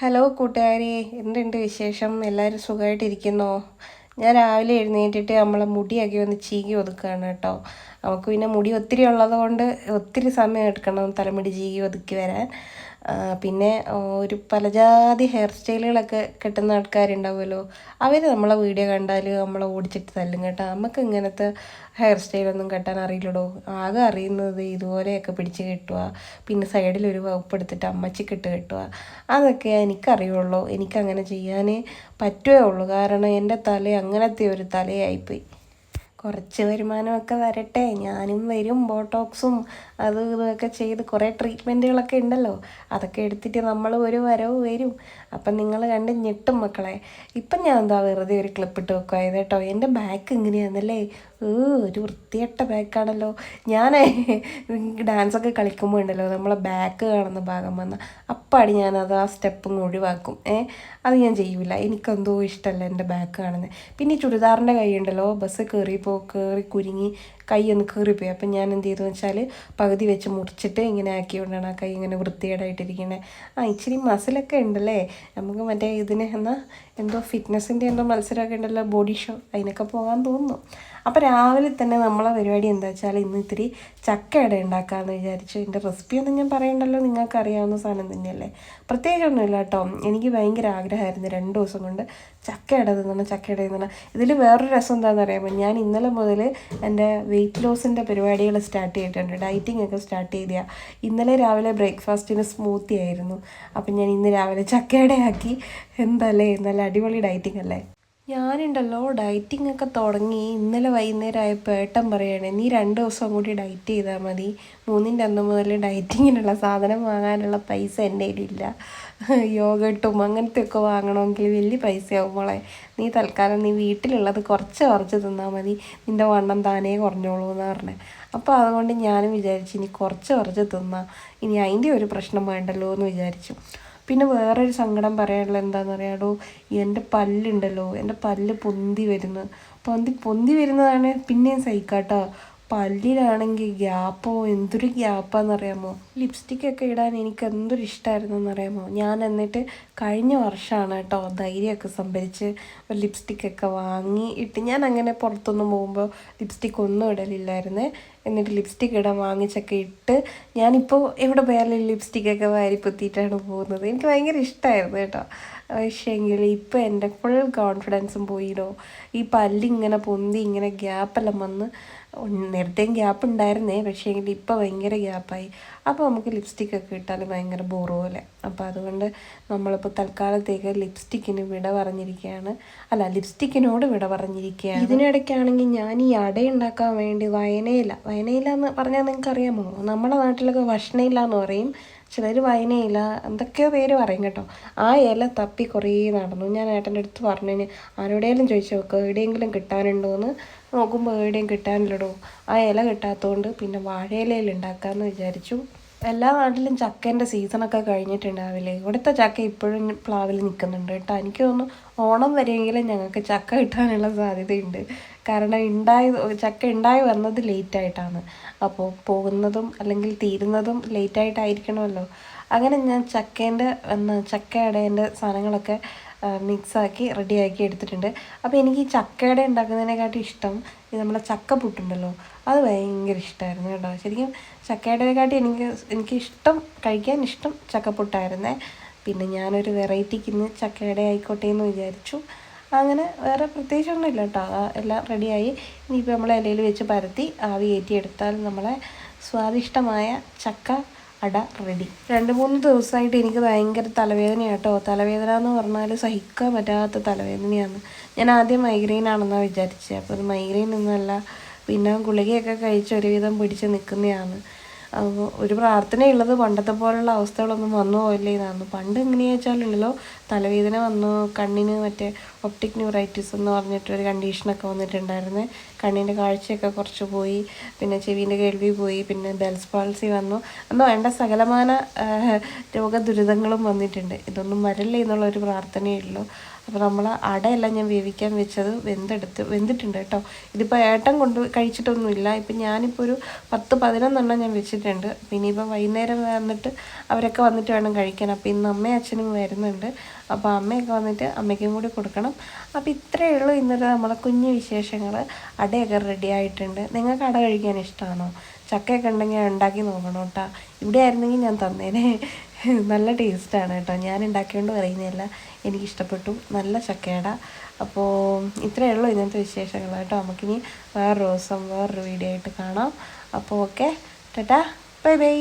Hello കൂട്ടുകാരി എന്തുണ്ട് വിശേഷം? എല്ലാവരും സുഖമായിട്ടിരിക്കുന്നോ? ഞാൻ രാവിലെ എഴുന്നേറ്റിട്ട് നമ്മളെ മുടിയൊക്കെ ഒന്ന് ചീകി ഒതുക്കുകയാണ് കേട്ടോ. നമുക്ക് പിന്നെ മുടി ഒത്തിരി ഉള്ളത് കൊണ്ട് ഒത്തിരി സമയം എടുക്കണം തലമുടി ചീകി ഒതുക്കി വരാൻ. പിന്നെ ഒരു പലജാതി ഹെയർ സ്റ്റൈലുകളൊക്കെ കിട്ടുന്ന ആൾക്കാരുണ്ടാവുമല്ലോ. അവർ നമ്മളെ വീഡിയോ കണ്ടാൽ നമ്മളെ ഓടിച്ചിട്ട് തല്ലും കേട്ടോ. നമുക്ക് ഇങ്ങനത്തെ ഹെയർ സ്റ്റൈലൊന്നും കെട്ടാൻ അറിയില്ലടോ. ആകെ അറിയുന്നത് ഇതുപോലെയൊക്കെ പിടിച്ച് കെട്ടുക പിന്നെ സൈഡിൽ ഒരു വകുപ്പ് എടുത്തിട്ട് അമ്മച്ചിക്ക് ഇട്ട് കെട്ടുക അതൊക്കെ എനിക്കറിയുള്ളൂ. എനിക്കങ്ങനെ ചെയ്യാൻ പറ്റുകയേ ഉള്ളൂ. കാരണം എന്റെ തല അങ്ങനത്തെ ഒരു തലയായിപ്പോയി. കുറച്ച് വരുമാനമൊക്കെ വരട്ടെ. ഞാനും വരും. ബോട്ടോക്സും അതും ഇതൊക്കെ ചെയ്ത് കുറേ ട്രീറ്റ്മെന്റുകളൊക്കെ ഉണ്ടല്ലോ. അതൊക്കെ എടുത്തിട്ട് നമ്മൾ ഒരു വരവ് വരും. അപ്പം നിങ്ങൾ കണ്ട് ഞെട്ടും മക്കളെ. ഇപ്പം ഞാൻ എന്താ വെറുതെ ഒരു ക്ലിപ്പ് ഇട്ട് വെക്കുവായത് കേട്ടോ. എന്റെ ബാക്ക് ഇങ്ങനെയാണെന്നല്ലേ ഒരു വൃത്തിയട്ട ബാക്കാണല്ലോ ഞാൻ ഡാൻസൊക്കെ കളിക്കുമ്പോൾ ഉണ്ടല്ലോ നമ്മളെ ബാക്ക് കാണുന്ന ഭാഗം വന്ന അപ്പാടി ഞാനത് ആ സ്റ്റെപ്പും ഒഴിവാക്കും. ഏ? അത് ഞാൻ ചെയ്യൂല. എനിക്കെന്തോ ഇഷ്ടമല്ല എന്റെ ബാക്ക് കാണുന്നത് പിന്നെ ചുരിദാറിന്റെ കൈ ഉണ്ടല്ലോ. ബസ് കയറിയപ്പോൾ കയറി കുരുങ്ങി കൈ ഒന്ന് കീറിപ്പോയി. അപ്പം ഞാൻ എന്ത് ചെയ്തു വെച്ചാൽ പകുതി വെച്ച് മുറിച്ചിട്ട് ഇങ്ങനെ ആക്കിയോണ്ടാണ് ആ കൈ ഇങ്ങനെ വൃത്തികേടായിട്ടിരിക്കുന്നത് ആ ഇച്ചിരി മസിലൊക്കെ ഉണ്ടല്ലേ? നമുക്ക് മറ്റേ ഇതിന് എന്നാ എന്തോ ഫിറ്റ്നസ്സിന്റെ എന്തോ മത്സരമൊക്കെ ഉണ്ടല്ലോ ബോഡി ഷോ അതിനൊക്കെ പോകാൻ തോന്നുന്നു. അപ്പോൾ രാവിലെ തന്നെ നമ്മളെ പരിപാടി എന്താ വെച്ചാൽ ഇന്ന് ഇത്തിരി ചക്കയട ഉണ്ടാക്കാമെന്ന് വിചാരിച്ചു എന്റെ റെസിപ്പി ഒന്നും ഞാൻ പറയണ്ടല്ലോ നിങ്ങൾക്ക് അറിയാവുന്ന സാധനം തന്നെയല്ലേ? പ്രത്യേകിച്ചൊന്നുമില്ല കേട്ടോ. എനിക്ക് ഭയങ്കര ആഗ്രഹമായിരുന്നു രണ്ട് ദിവസം കൊണ്ട് ചക്കയട തിന്നണം ചക്കയട തിന്നണം. ഇതിൽ വേറൊരു രസം എന്താണെന്ന് അറിയാമോ? ഞാൻ ഇന്നലെ മുതൽ എന്റെ വെയിറ്റ് ലോസിന്റെ പരിപാടികൾ സ്റ്റാർട്ട് ചെയ്തിട്ടുണ്ട്. ഡയറ്റിംഗ് ഒക്കെ സ്റ്റാർട്ട് ചെയ്തിയാ. ഇന്നലെ രാവിലെ ബ്രേക്ക്ഫാസ്റ്റിന് സ്മൂത്തി ആയിരുന്നു. അപ്പം ഞാൻ ഇന്ന് രാവിലെ ചക്കയടയാക്കി എന്തല്ലേ നല്ല അടിപൊളി ഡയറ്റിംഗ് അല്ലേ? ഞാനുണ്ടല്ലോ ഡയറ്റിംഗ് ഒക്കെ തുടങ്ങി. ഇന്നലെ വൈകുന്നേരം ആയപ്പോൾ ഏട്ടൻ പറയണേ നീ രണ്ട് ദിവസം കൂടി ഡയറ്റ് ചെയ്താൽ മതി. മൂന്നിന്റെ അന്ന് മുതൽ ഡയറ്റിങ്ങിനുള്ള സാധനം വാങ്ങാനുള്ള പൈസ എന്റെ കയ്യിലില്ല. യോഗട്ടും അങ്ങനത്തെ ഒക്കെ വാങ്ങണമെങ്കിൽ വലിയ പൈസയാവും മോളെ. നീ തൽക്കാലം നീ വീട്ടിലുള്ളത് കുറച്ച് കുറച്ച് തിന്നാൽ മതി. നിന്റെ വണ്ണം താനേ കുറഞ്ഞോളൂ എന്ന് പറഞ്ഞേ. അപ്പോൾ അതുകൊണ്ട് ഞാനും വിചാരിച്ചു ഇനി കുറച്ച് കുറച്ച് തിന്നാം. ഇനി അതിന്റെ ഒരു പ്രശ്നം വേണ്ടല്ലോ എന്ന് വിചാരിച്ചു. പിന്നെ വേറൊരു സങ്കടം പറയാനുള്ളത് എന്താണെന്ന് അറിയാടോ എന്റെ പല്ലുണ്ടല്ലോ എന്റെ പല്ല് പൊന്തി വരുന്നു. പൊന്തി പൊന്തി വരുന്നതാണ് പിന്നെയും സഹിക്കാട്ടോ. പല്ലിലാണെങ്കിൽ ഗ്യാപ്പോ? എന്തൊരു ഗ്യാപ്പാന്നറിയാമോ? ലിപ്സ്റ്റിക്കൊക്കെ ഇടാൻ എനിക്ക് എന്തൊരു ഇഷ്ടമായിരുന്നു എന്നറിയാമോ ഞാൻ എന്നിട്ട് കഴിഞ്ഞ വർഷമാണ് കേട്ടോ ധൈര്യമൊക്കെ സംഭരിച്ച് ഒരു ലിപ്സ്റ്റിക്കൊക്കെ വാങ്ങി ഇട്ട് ഞാൻ അങ്ങനെ പുറത്തൊന്നും പോകുമ്പോൾ ലിപ്സ്റ്റിക് ഒന്നും ഇടലില്ലായിരുന്നു. എന്നിട്ട് ലിപ്സ്റ്റിക് ഇടാൻ വാങ്ങിച്ചൊക്കെ ഇട്ട് ഞാനിപ്പോൾ എവിടെ പോയാലും ലിപ്സ്റ്റിക്കൊക്കെ വാരി പൊത്തിയിട്ടാണ് പോകുന്നത്. എനിക്ക് ഭയങ്കര ഇഷ്ടമായിരുന്നു കേട്ടോ. പക്ഷേങ്കിൽ ഇപ്പോൾ എന്റെ ഫുൾ കോൺഫിഡൻസും പോയിടോ. ഈ പല്ലിങ്ങനെ പൊന്തി ഇങ്ങനെ ഗ്യാപ്പെല്ലാം വന്ന് നേരത്തെയും ഗ്യാപ്പ് ഉണ്ടായിരുന്നേ. പക്ഷേ എങ്കിൽ ഇപ്പോൾ ഭയങ്കര ഗ്യാപ്പായി അപ്പോൾ നമുക്ക് ലിപ്സ്റ്റിക് ഒക്കെ ഇട്ടാൽ ഭയങ്കര ബോറ് അപ്പോൾ അതുകൊണ്ട് നമ്മളിപ്പോൾ തൽക്കാലത്തേക്ക് ലിപ്സ്റ്റിക്കിന് വിട പറഞ്ഞിരിക്കുകയാണ് അല്ല ലിപ്സ്റ്റിക്കിനോട് വിട പറഞ്ഞിരിക്കുകയാണ് ഇതിനിടയ്ക്കാണെങ്കിൽ ഞാൻ ഈ അട ഉണ്ടാക്കാൻ വേണ്ടി വയനയില വയനയില എന്ന് പറഞ്ഞാൽ നിങ്ങൾക്ക് അറിയാമോ നമ്മുടെ നാട്ടിലൊക്കെ ഭക്ഷണയില എന്ന് പറയും. ചിലർ വയനയില എന്തൊക്കെയോ പേര് പറയും കേട്ടോ. ആ ഇല തപ്പി കുറേ നടന്നു. ഞാൻ ഏട്ടന്റെ അടുത്ത് പറഞ്ഞു ആരോടെങ്കിലും ചോദിച്ചു നോക്കുക എവിടെയെങ്കിലും കിട്ടാനുണ്ടോ എന്ന് നോക്കുമ്പോൾ എവിടെയും കിട്ടാനില്ലടോ. ആ ഇല കിട്ടാത്തതുകൊണ്ട് പിന്നെ വാഴയിലയിൽ ഉണ്ടാക്കാമെന്ന് വിചാരിച്ചു. എല്ലാ നാട്ടിലും ചക്കേന്റെ സീസണൊക്കെ കഴിഞ്ഞിട്ടുണ്ടാവില്ലേ ഇവിടുത്തെ ചക്ക ഇപ്പോഴും പ്ലാവിൽ നിൽക്കുന്നുണ്ട് കേട്ടോ. എനിക്ക് തോന്നുന്നു ഓണം വരെയെങ്കിലും ഞങ്ങൾക്ക് ചക്ക കിട്ടാനുള്ള സാധ്യതയുണ്ട്. കാരണം ഉണ്ടായി ചക്ക ഉണ്ടായി വന്നത് ലേറ്റായിട്ടാണ് അപ്പോൾ പോകുന്നതും അല്ലെങ്കിൽ തീരുന്നതും ലേറ്റായിട്ടായിരിക്കണമല്ലോ അങ്ങനെ ഞാൻ ചക്കേന്റെ ചക്കയുടെ എന്റെ സാധനങ്ങളൊക്കെ മിക്സാക്കി റെഡിയാക്കി എടുത്തിട്ടുണ്ട്. അപ്പോൾ എനിക്ക് ഈ ചക്കയുടെ ഉണ്ടാക്കുന്നതിനെക്കാട്ടും ഇഷ്ടം ഈ നമ്മുടെ ചക്ക പുട്ടുണ്ടല്ലോ. അത് ഭയങ്കര ഇഷ്ടമായിരുന്നു കേട്ടോ. ശരിക്കും ചക്കയുടെക്കാട്ടി എനിക്ക് എനിക്ക് ഇഷ്ടം കഴിക്കാൻ ഇഷ്ടം ചക്കപ്പുട്ടായിരുന്നേ. പിന്നെ ഞാനൊരു വെറൈറ്റിക്ക് ഇന്ന് ചക്കയുടെ ആയിക്കോട്ടെ എന്ന് വിചാരിച്ചു. അങ്ങനെ വേറെ പ്രത്യേകിച്ചൊന്നുമില്ല കേട്ടോ. എല്ലാം റെഡിയായി. ഇനിയിപ്പോൾ നമ്മളെ ഇലയിൽ വെച്ച് പരത്തി ആവി കയറ്റിയെടുത്താൽ നമ്മളെ സ്വാദിഷ്ടമായ ചക്ക അട റെഡി. രണ്ട് മൂന്ന് ദിവസമായിട്ട് എനിക്ക് ഭയങ്കര തലവേദന കേട്ടോ തലവേദന എന്ന് പറഞ്ഞാൽ സഹിക്കാൻ പറ്റാത്ത തലവേദനയാണ്. ഞാൻ ആദ്യം മൈഗ്രെയിൻ ആണെന്നാണ് വിചാരിച്ചത് അപ്പോൾ അത് മൈഗ്രെയിൻ ഒന്നുമല്ല പിന്നെ ഗുളികയൊക്കെ കഴിച്ച് ഒരുവിധം പിടിച്ച് നിൽക്കുന്നതാണ് അപ്പോൾ ഒരു പ്രാർത്ഥനയുള്ളത് പണ്ടത്തെ പോലുള്ള അവസ്ഥകളൊന്നും വന്നു പോയില്ലേ എന്നാണ്. പണ്ട് എങ്ങനെയാ വെച്ചാലുണ്ടല്ലോ തലവേദന വന്നു കണ്ണിന് മറ്റേ ഒപ്റ്റിക് ന്യൂറൈറ്റിസ് എന്ന് പറഞ്ഞിട്ടൊരു കണ്ടീഷനൊക്കെ വന്നിട്ടുണ്ടായിരുന്നു. കണ്ണിന്റെ കാഴ്ചയൊക്കെ കുറച്ച് പോയി പിന്നെ ചെവീന്റെ കേൾവി പോയി പിന്നെ ബെൽസ് പാൾസി വന്നു. അന്ന് വേണ്ട സകലമാന രോഗദുരിതങ്ങളും വന്നിട്ടുണ്ട്. ഇതൊന്നും വരല്ലേ എന്നുള്ളൊരു പ്രാർത്ഥനയേ ഉള്ളൂ. അപ്പോൾ നമ്മൾ അടയെല്ലാം ഞാൻ വേവിക്കാൻ വെച്ചത് വെന്തെടുത്ത് വെന്തിട്ടുണ്ട് കേട്ടോ. ഇതിപ്പോൾ ഏട്ടൻ കൊണ്ട് കഴിച്ചിട്ടൊന്നുമില്ല. ഇപ്പം ഞാനിപ്പോൾ ഒരു പത്ത് പതിനൊന്നെണ്ണം ഞാൻ വെച്ചിട്ടുണ്ട്. പിന്നെ ഇപ്പം വൈകുന്നേരം വന്നിട്ട് അവരൊക്കെ വന്നിട്ട് വേണം കഴിക്കാൻ. അപ്പോൾ ഇന്ന് അമ്മയും അച്ഛനും വരുന്നുണ്ട്. അപ്പോൾ അമ്മയൊക്കെ വന്നിട്ട് അമ്മയ്ക്കും കൂടി കൊടുക്കണം. അപ്പോൾ ഇത്രയേ ഉള്ളൂ ഇന്നത്തെ നമ്മളെ കുഞ്ഞു വിശേഷങ്ങൾ അടയൊക്കെ റെഡി ആയിട്ടുണ്ട്. നിങ്ങൾക്ക് അട കഴിക്കാൻ ഇഷ്ടമാണോ ചക്കയൊക്കെ ഉണ്ടെങ്കിൽ ഉണ്ടാക്കി നോക്കണം കേട്ടോ. ഇവിടെ ആയിരുന്നെങ്കിൽ ഞാൻ തന്നേനെ. നല്ല ടേസ്റ്റാണ് കേട്ടോ. ഞാൻ ഉണ്ടാക്കിയോണ്ട് പറയുന്നതല്ല. എനിക്കിഷ്ടപ്പെട്ടു നല്ല ചക്കയട. അപ്പോൾ ഇത്രയേ ഉള്ളൂ ഇന്നത്തെ വിശേഷങ്ങൾ കേട്ടോ. നമുക്കിനി വേറൊരു ദിവസം വേറൊരു വീഡിയോ ആയിട്ട് കാണാം. അപ്പോൾ ഓക്കെ ടാറ്റാ. Bye bye